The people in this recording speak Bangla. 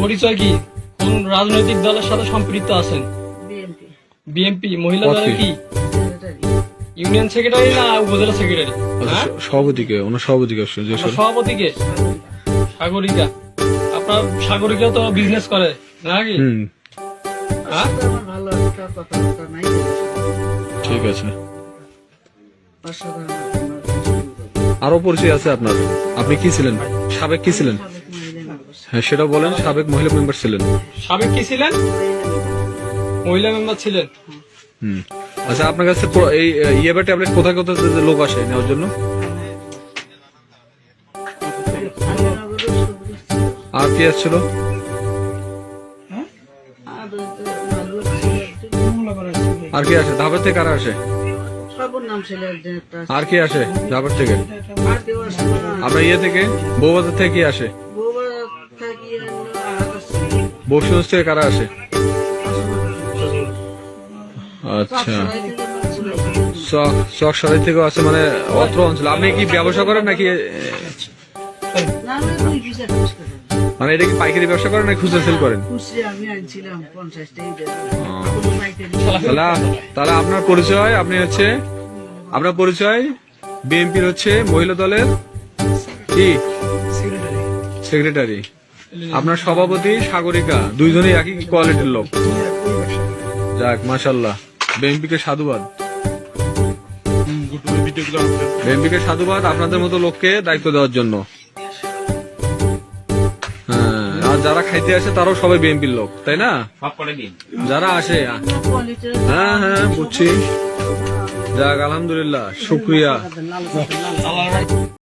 পরিচয় কি? কোন রাজনৈতিক দলের সাথে সম্পৃক্ত আছেন? বিএনপি। মহিলা দলের কি? ইউনিয়ন সেক্রেটারি না উপজেলা সেক্রেটারি? আচ্ছা, স- সভাপতিকে ওনার সভাপতিকে সর- সভাপতিকে? সাগরিকা। আপনার সাগরিকা তো বিজনেস করে নাকি হুম। হ্যাঁ? আমার ভালো একটা কথাবার্তা নাই। ঠিক আছে। আরও পরিচয় আছে আপনার। আপনি কি ছিলেন? সাবেক কি ছিলেন? হ্যাঁ সেটা বলেন সাবেক মহিলা মেম্বার ছিলেন। সাবেক কি ছিলেন? মহিলা মেম্বার ছিলেন। হুম। আচ্ছা আপনার কাছে এই ইয়েবা ট্যাবলেট কোথায় কোথায় লোক আসে নেওয়ার জন্য? আর কি আসছিল? আর কি আসে? ধাবার থেকে কারা আসে? আর কি আসে? ধাবার থেকে? আপনার ইয়ে থেকে? বৌবাজার থেকে কি আসে? বক্সগঞ্জ থেকে কারা আসে আচ্ছা। চক চক সারাই থেকেও আছে মানে অত্র অঞ্চল। আপনি কি ব্যবসা করেন নাকি মানে এটা কি পাইকারি ব্যবসা করেন নাকি খুচরা সেল করেন? তাহলে আপনার পরিচয় আপনি হচ্ছে আপনার পরিচয় বিএনপির হচ্ছে মহিলা দলের কি? সেক্রেটারি আপনার সভাপতি সাগরিকা দুইজনই একই কোয়ালিটির লোক। যাক মাশাল্লাহ বিএনপিকে সাধুবাদ। বিএনপিকে সাধুবাদ আপনাদের মতো লোককে দায়িত্ব দেওয়ার জন্য। হ্যাঁ আর যারা খাইতে আসে তারাও সবাই বিএনপির লোক তাই না? যারা আসে হ্যাঁ হ্যাঁ বুঝছি। যাক আলহামদুলিল্লাহ শুক্রিয়া।